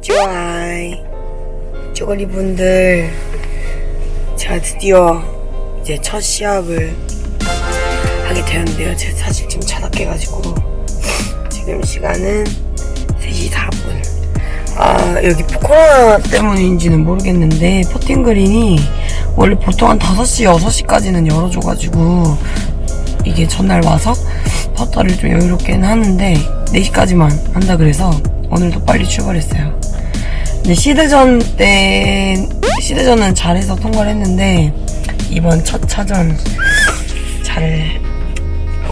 좋아이. 쪼가리 분들. 제가 드디어 이제 첫 시합을 하게 되었는데요. 제가 사실 지금 자다 깨가지고 지금 시간은 3시 4분. 아 여기 코로나 때문인지는 모르겠는데 퍼팅그린이 원래 보통 한 5시 6시까지는 열어줘가지고 이게 전날 와서 퍼터를 좀 여유롭게는 하는데 4시까지만 한다 그래서 오늘도 빨리 출발했어요. 근데 시드전 때 시드전은 잘해서 통과를 했는데 이번 첫 차전 잘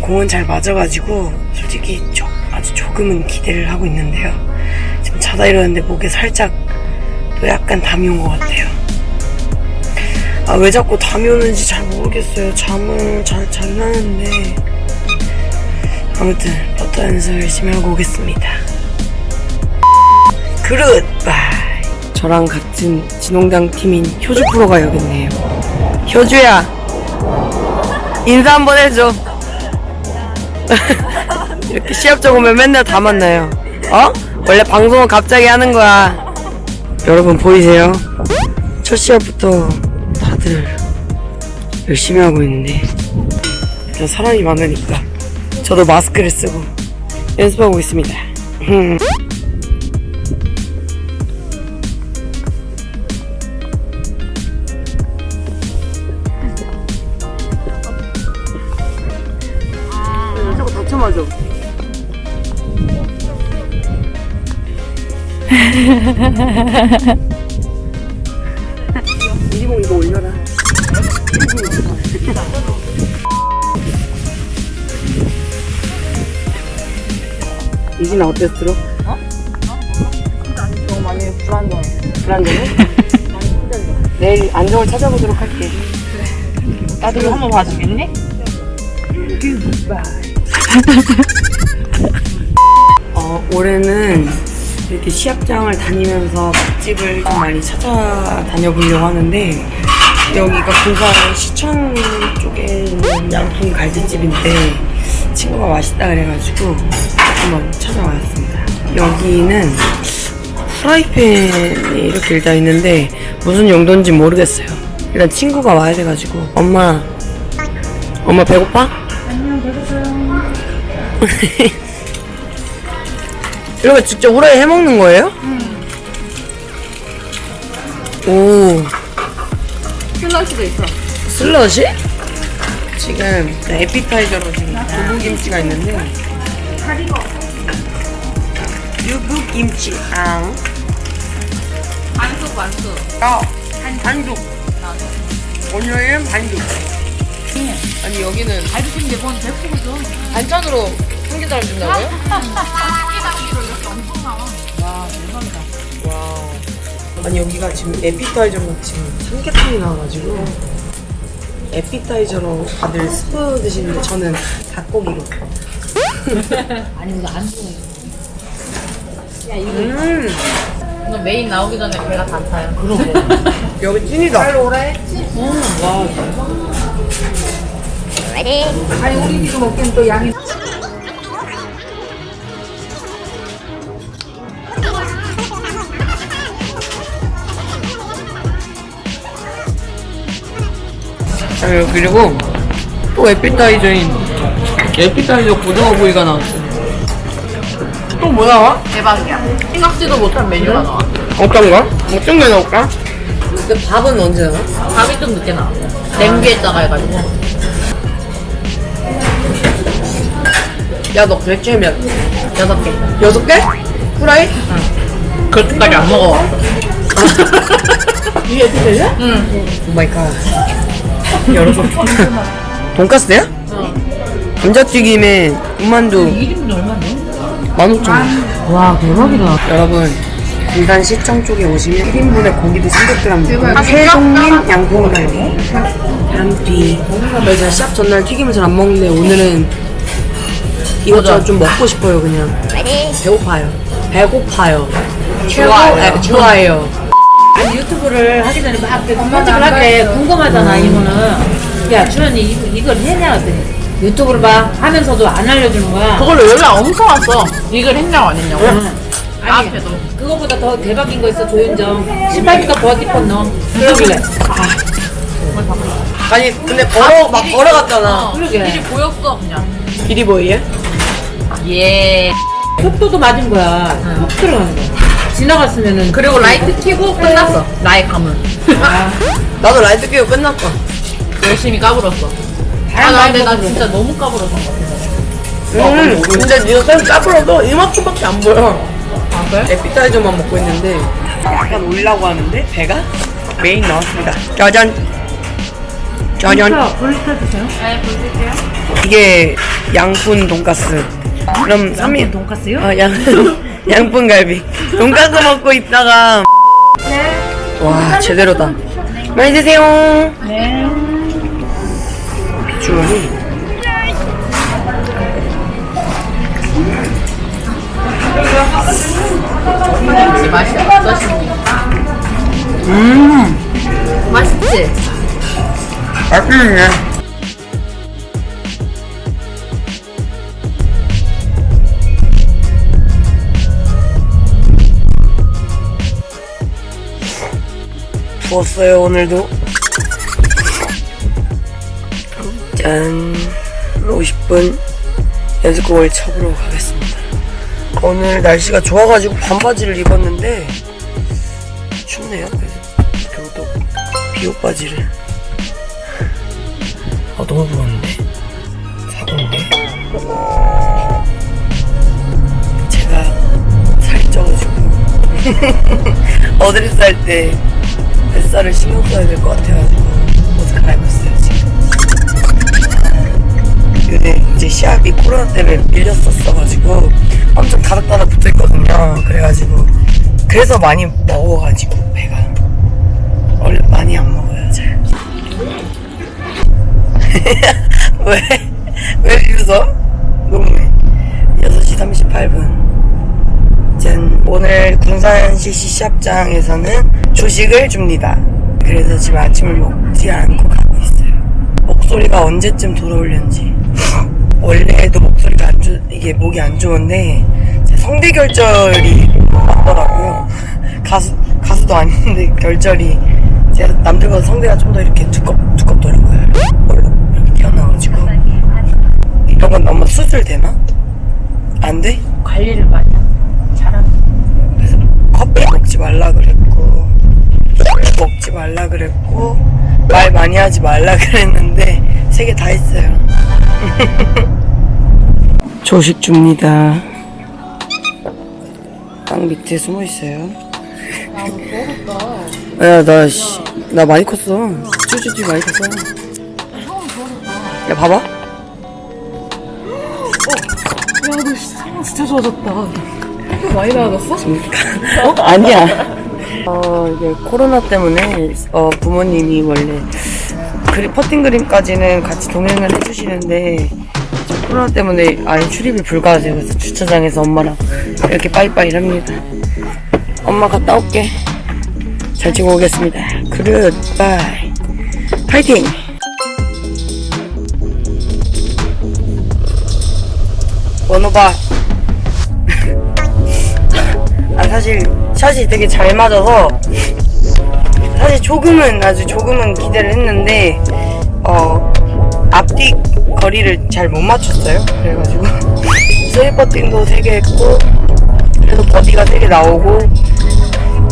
공은 잘 맞아가지고 솔직히 조- 아주 조금은 기대를 하고 있는데요. 지금 자다 일어났는데 목에 살짝 또 약간 담이 온 것 같아요. 아 왜 자꾸 담이 오는지 잘 모르겠어요. 잠은 잘 잘나는데. 아무튼 퍼터 연습 열심히 하고 오겠습니다 굿바이 저랑 같은 진홍당 팀인 효주 프로가 여기 있네요. 효주야 인사 한번 해줘. 이렇게 시합장 오면 맨날 다 만나요. 어? 원래 방송은 갑자기 하는 거야. 여러분 보이세요? 첫 시합부터 다들 열심히 하고 있는데 일단 사람이 많으니까 저도 마스크를 쓰고 연습하고 있습니다 이리봉 이거 올려라. 이진아 어땠어? 들어? 너무 많이 불안정해. 불안정해? 내일 안정을 찾아보도록 할게. 나도 이거 한번 봐주겠니? 어, 올해는 이렇게 시합장을 다니면서 맛집을 좀 많이 찾아다녀 보려고 하는데 여기가 군산 시청 쪽에 있는 양품 갈비집인데 친구가 맛있다 그래가지고 한번 찾아왔습니다. 여기는 프라이팬이 이렇게 일단 있는데 무슨 용도인지 모르겠어요. 일단 친구가 와야 돼가지고 엄마 엄마 배고파? 이렇게 직접 후라이 해먹는 거예요? 오, 슬러시도 있어. 슬러시? 지금 에피타이저로 지금 두부김치가 있는데 두부김치 앙 반숙 반숙. 어, 반죽 오늘은 반죽 아니 여기는 갈비찜 내본 대포거든. 반찬으로 삼계탕을 준다고요? 와 대박이다. 와우. 아니 여기가 지금 에피타이저로 지금 삼계탕이 나와가지고 에피타이저로 다들 스프 드시는데 저는 닭고기로. 아니 이거 안 써. 야 이거 음 이거 메인 나오기 전에 배가 다 차요. 그러게. 여기 찐이다. 오라 했지. 와 아니 우리 지금 먹기엔 또 양이. 아, 그리고 또 에피타이저인 에피타이저 고등어 구이가 나왔어. 또뭐 나와? 대박이야. 생각지도 못한 메뉴가 나와. 어떤 거? 어떤 게 나올까? 그 밥은 언제 나와? 밥이 좀 늦게 나와. 냄비에다가 해가지고. 야너 대체면 여섯 개. 여섯 개? 후라이? 그렇게까지 안 먹어. 이게 에피타이저? 응. 오 마이 갓. 여러분. 돈까스야? 감자튀김에 군만두. 1인분 얼마인데? 15,000원. 와 대박이다. 여러분, 군산 시청 쪽에 오시면 1인분에 고기도 300g 주고 세종민 양봉갈비 한끼 그래서 시합 전날 튀김을 잘 안 먹는데 오늘은 이것저것 좀 먹고 싶어요 그냥. 배고파요. 배고파요. 최고 아, 좋아요 아니 유튜브를 하기 전에 막 편집을 하길래 궁금하잖아 이모는 야 주연이 이걸 했냐 그랬더니 유튜브를 봐 하면서도 안 알려주는 거야 그걸로 연락 엄청 왔어. 이걸 했냐고 안 했냐고. 응. 아니 앞에도. 그거보다 더 대박인 거 있어 조윤정 신발부터 버디폰 넣어 그러길래 아니 근데 걸어 막 걸어갔잖아. 그러게. 길이 보였어 그냥. 길이 보이야? 예. 속도도 맞은 거야 훅 들어가는 거야 지나갔으면은 그리고 라이트 켜고 끝났어. 나의 감은. 아, 나도 라이트 끼고 끝났어. 열심히 까불었어. 아, 나 근데 나 진짜 너무 까불었던 것 같아. 음, 근데 니가 쌤 까불어도 이만큼밖에 안 보여. 아, 그래? 에피타이저만 먹고 있는데 약간 올라고 하는데 배가 메인 나왔습니다. 짜잔. 짜잔. 볼리터 주세요 네, 보여줄게요. 이게 양푼 돈가스. 그럼 3인 돈까스요? 어, 양, 양푼 갈비. 돈가스 먹고 있다가. 와, 제대로다. 많이 드세요. 네. 비주얼이. 맛이 어떠십니까? 음. 맛있지? 맛있네. 부었어요, 오늘도. 짠. 50분 연습곡을 쳐보러 가겠습니다. 오늘 날씨가 좋아가지고 반바지를 입었는데, 춥네요. 그래서 겨우도 비옷 바지를. 아 너무 부었는데 사고인데 제가 살이 쪄가지고 어드레스 할때 뱃살을 신경 써야 될 것 같아가지고 옷을 갈아입었어요 지금 근데 이제 시합이 코로나 때문에 밀렸었어가지고 엄청 다닥다닥 붙어있거든요 그래가지고 그래서 많이 먹어가지고 배가 원래 많이 안 먹어요 잘 왜? 왜 비웃어? 너무해. 6시 38분. 짠. 오늘 군산시 시합장에서는 조식을 줍니다. 그래서 지금 아침을 먹지 않고 가고 있어요. 목소리가 언제쯤 돌아올는지. 원래도 목소리가 안 좋, 이게 목이 안 좋은데, 제 성대 결절이 왔더라고요. 가수, 가수도 아닌데 결절이 제가 남들보다 성대가 좀 더 이렇게 두껍, 두껍더라고요. 이렇게 튀어나와가지고. 이런 건 너무 수술되나? 안 돼? 관리를 많이 잘하는. 그래서 커피 먹지 말라 술 먹지 말라 그랬고, 말 많이 하지 말라 그랬는데, 세 개 다 했어요. 조식 줍니다. 땅 밑에 숨어 있어요. 야, 나, 씨, 나 많이 컸어. 쭈쭈쭈 많이 컸어. 야, 봐봐. 진짜 좋아졌다. 많이 나아졌어? 어? 아니야. 어, 이게 코로나 때문에, 어, 부모님이 원래, 그림, 퍼팅 그림까지는 같이 동행을 해주시는데, 저 코로나 때문에 아예 출입이 불가하세요. 그래서 주차장에서 엄마랑 이렇게 빠이빠이 합니다. 엄마 갔다 올게. 잘 찍어 오겠습니다. 그릇, 바이. 파이팅! 원오바. 아 사실 샷이 되게 잘 맞아서 사실 조금은 아주 조금은 기대를 했는데 어 앞뒤 거리를 잘 못 맞췄어요. 그래가지고 스리 퍼팅도 3개 했고 그래도 버디가 3개 나오고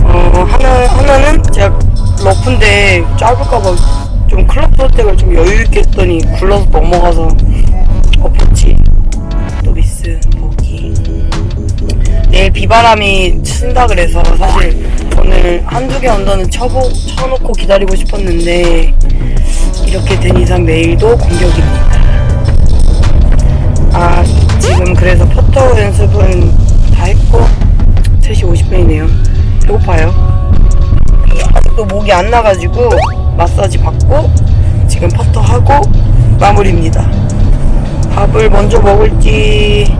어 하나 하나는 제가 러프인데 짧을까봐 좀 클럽 선택을 좀 여유 있게 했더니 굴러서 넘어가서 내일 비바람이 친다 그래서 사실 오늘 한두 개 언더는 쳐보, 쳐놓고 기다리고 싶었는데 이렇게 된 이상 내일도 공격입니다. 아 지금 그래서 퍼터 연습은 다 했고 3시 50분이네요. 배고파요. 아직도 목이 안 나가지고 마사지 받고 지금 퍼터 하고 마무리입니다. 밥을 먼저 먹을지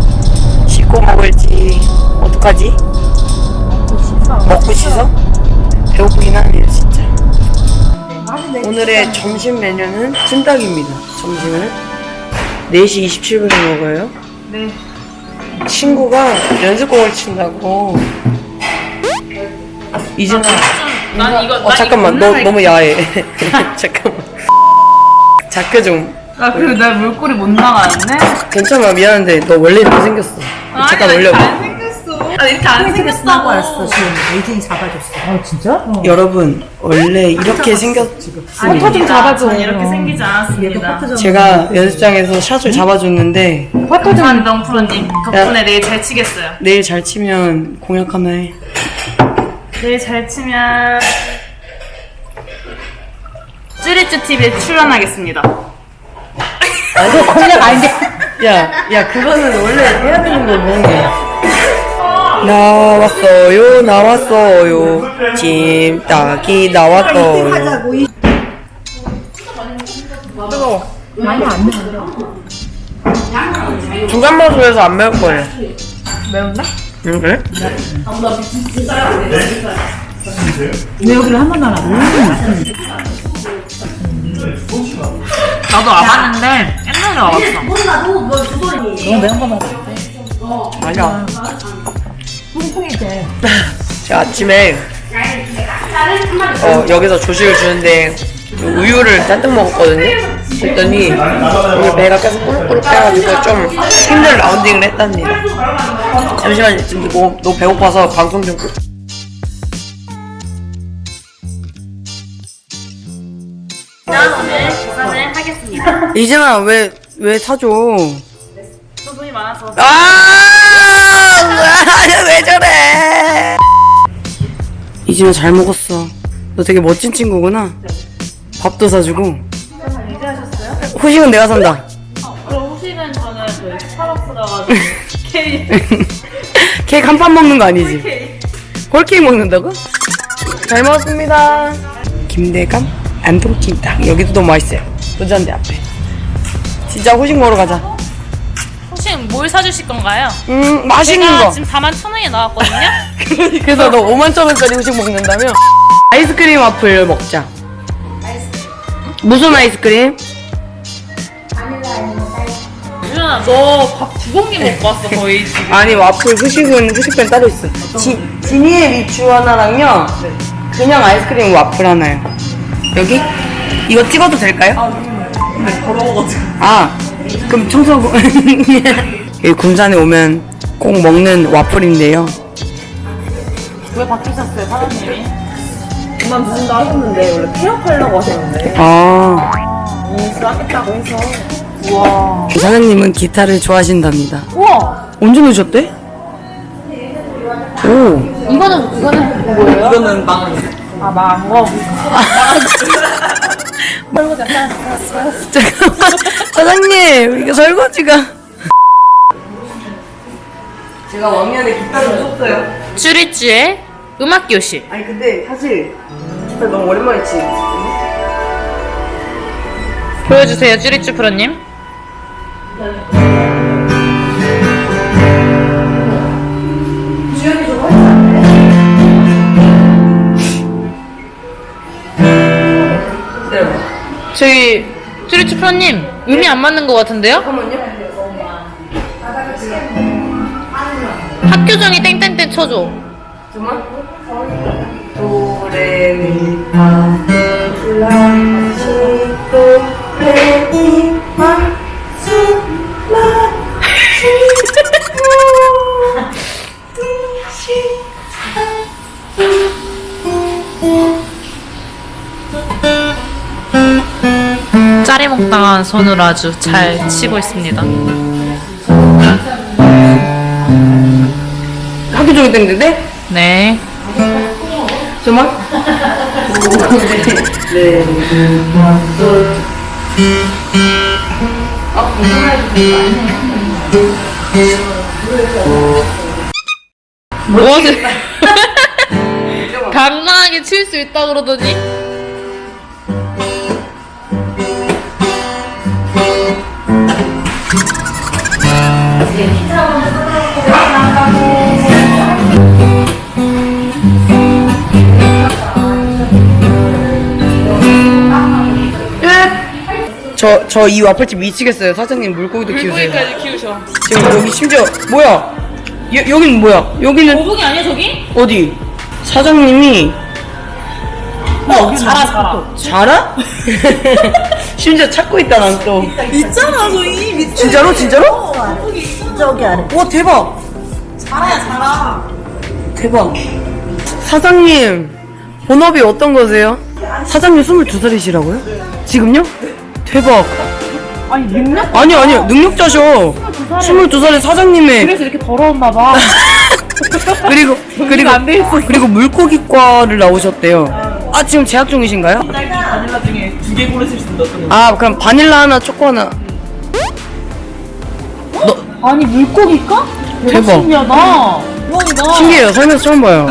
씻고 먹을지 어떡하지? 먹고 씻어? 배고프긴 하네요 진짜 오늘의 점심 메뉴는 찜닭입니다 점심을 4시 27분에 먹어요 네 친구가 연습곡을 친다고 이진아. 난 이거 어 잠깐만 너 너무 야해. 잠깐만. 자크 좀. 나 그리고 내 물꼬리 못 나가는데? 괜찮아 미안한데 너 원래 이렇게 생겼어. 잠깐 올려봐. 아 이렇게 안 생겼어. 알았어 지금 에이징이 잡아줬어 아 진짜? 여러분 원래 이렇게 생겼습니다. 포토 좀 잡아줘. 이렇게 생기지 않았습니다. 제가 연습장에서 샷을 잡아줬는데 한동 프로님 덕분에 내일 잘 치겠어요. 내일 잘 치면 공약 하나 해. 내일 잘 치면 찌리쭈 TV에 출연하겠습니다. 아니 공약 아닌데. 야, 야 그거는 원래 해야 되는 거 뭔데? 나왔어요, 나왔어요. 찜닭이 나왔어요. 뜨거워. 많이 안 매워 중간 맛으로해서 안 매울 거예요. 매운데? 응, 그래? 왜 여기를 한 번도 안 하고 나도 와봤는데 옛날에 와봤어. 너무 매운 거 먹어 맞아. 퐁퐁해져 제가 아침에 어, 여기서 조식을 주는데 우유를 잔뜩 먹었거든요. 그랬더니 오늘 배가 계속 꾸룩꾸룩 해가지고 좀 힘든 라운딩을 했답니다. 잠시만요. 지금 너무, 너무 배고파서 방송 좀 끄. 자 오늘 계산을 하겠습니다. 이진아 왜왜 사줘? 저 돈이 많아서 아 왜 저래? 이진아 잘 먹었어. 너 되게 멋진 친구구나. 밥도 사주고. 후식은 내가 산다. 그럼 후식은 저는 그 스타벅스 가가지고 케이크 케이크 한 판 먹는 거 아니지? 홀케이크 먹는다고? 잘 먹었습니다. 김대감 안동찜닭 여기도 너무 맛있어요. 부자인데 앞에. 진짜 후식 먹으러 가자. 혹시 뭘 사주실 건가요? 음 맛있는 제가 거. 지금 4만 천 원에 나왔거든요. 그래서 너 5만 천 원짜리 후식 먹는다며? 아이스크림 와플 먹자. 무슨 아이스크림? 유준아 너밥 두 공기 먹고 왔어 거의 지금. 아니 와플 후식은 후식팬 따로 있어. 지, 지니의 미추 하나랑요. 그냥 아이스크림 와플 하나요. 여기? 이거 찍어도 될까요? 아, 그럼 청소하고. 여기 군산에 오면 꼭 먹는 와플인데요. 왜 바뀌셨어요 사장님이? 그만 두신다 하셨는데 원래 폐업하려고 하셨는데 아, 싸겠다고 해서 우와. 사장님은 기타를 좋아하신답니다. 우와. 언제 넣으셨대? 오, 이거는 이거는 뭐예요? 이거는 망아 망 한 거. 잠깐만. 사장님, 이게 설거지가. 제가 왕년에 기타를 쳤어요. 쭈리쭈의 음악 교실. 아니 근데 사실 기타 너무 오랜만에 치는 보여주세요 쭈리쭈 프로님. 저기 쭈리쭈 프로님 음이 안 맞는 것 같은데요? 잠깐만요. 학교 종이 땡땡땡 쳐줘. 잠깐만. 도레미파 솔라시 손으로 아주 잘 치고 있습니다. 학교 종이 땡인데 네. 네. 뭐하지? 강당하게 칠 수 있다 그러더니 저, 저 이 와플집 미치겠어요. 사장님 물고기도 키우세요. 물고기까지 키우셔. 지금 여기 심지어, 뭐야? 여, 여기는 뭐야? 여기는 거북이 아니야 저기? 어디? 사장님이 어, 자라, 자라. 자라? 심지어 찾고 있다 난 또. 있잖아 저희 밑에 진짜로 진짜로? 저기 아래 와 대박. 자라야 자라 대박. 사장님 본업이 어떤 거세요? 사장님 22살이시라고요? 지금요? 대박. 아니, 능력? 아니 아니요 능력자셔. 22살에 사장님의 그래서 이렇게 더러웠나 봐. 그리고 그리고 안돼 있어. 그리고 물고기과를 나오셨대요. 아 지금 재학 중이신가요? 바닐라 중에 두 개 고르실 수 있는데 어떤 거? 아 그럼 바닐라 하나 초코 하나. 아니, 물고기까? 대박. 신기하다. 대박이다. 신기해요. 살면서 처음 봐요.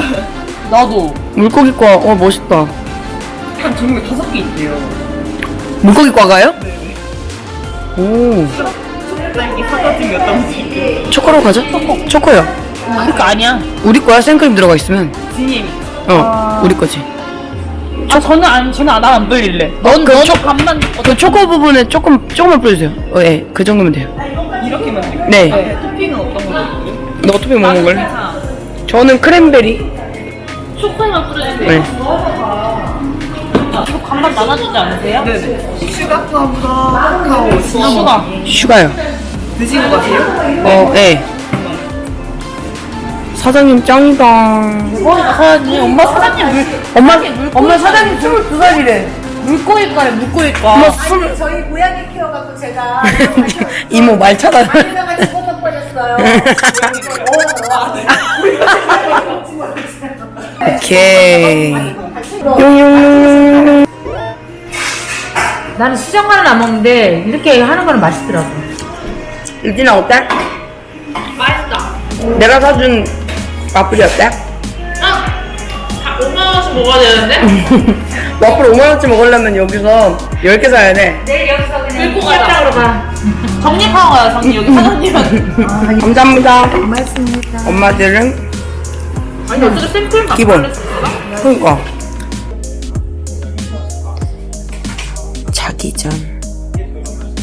나도. 물고기과 어 멋있다. 한 종류 다섯 개 있대요 물고기과가요? 오 딸기 어떤 거지? 초코로 가자. 초코요. 우리 거 아니야. 우리 거야 생크림 들어가 있으면. 지님 어 우리 거지. 아, 저는 안, 저는 안, 난안 불릴래. 넌, 그넌 초- 반만. 그 초코 부분에 조금 조금만 뿌려주세요. 어, 예, 그 정도면 돼요. 이렇게만 드릴까요? 네. 토핑은 어떤 거? 너 어떻게 먹는 걸? 저는 크랜베리. 초코만 뿌려주세요. 네. 이거 반만 나눠주지 않으세요? 네네 슈가 파우더 카카오 슈가. 슈가요. 드신 거 같아요? 어, 네. 사장님 짱이다. 어, 사장님, 엄마 사장님 물, 엄마, 엄마 사장님 22살이래. 물고기과래, 물고기과. 엄마 스물. 저희 고양이 키워갖고 제가 이모 말 찾아. 집어넣어 버렸어요. 오케이. 용용. 나는 수정과는 안 먹는데 이렇게 하는 거는 맛있더라고. 유진아 어때? 맛있다. 내가 사준 와플이 어때? 아! 5만원씩 먹어야 되는데? 와플 5만원치 먹으려면 여기서 10개 사야 돼. 내일 여기서 그냥 끌고 가자. 가. 정립하고 가요, 정립. 여기 사장님은. 감사합니다. 고맙습니다. 엄마들은 아니, 어떻게 생크림 안 기본. 그러니까 자기 전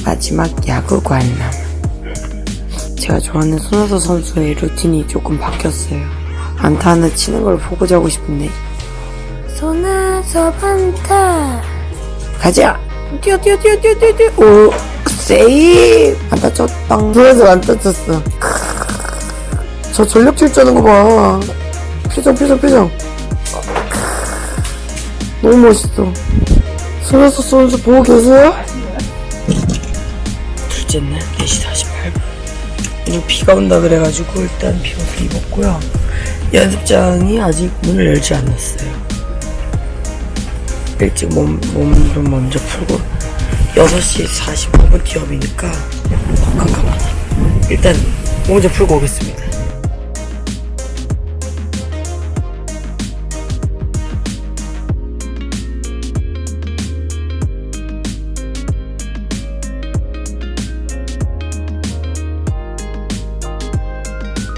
마지막 야구 관람. 제가 좋아하는 손호서 선수의 루틴이 조금 바뀌었어요. 안타 하나 치는 걸 보고 자고 싶은데. 손호서 반타. 가자! 뛰어 뛰어 뛰어 뛰어 뛰어 뛰어. 오 세이브! 안 다쳤다 손호서 안 다쳤어. 크으, 저 전력 질주하는 거봐. 표정 표정 표정. 너무 멋있어. 손흥수 선수 보고 계세요? 둘째 날 4시 48분. 오늘 비가 온다 그래가지고 일단 비옷을 입었고요. 연습장이 아직 문을 열지 않았어요. 일찍 몸, 몸 좀 먼저 풀고 6시 45분 티업이니까 더 깜깜하다. 일단 몸좀 풀고 오겠습니다.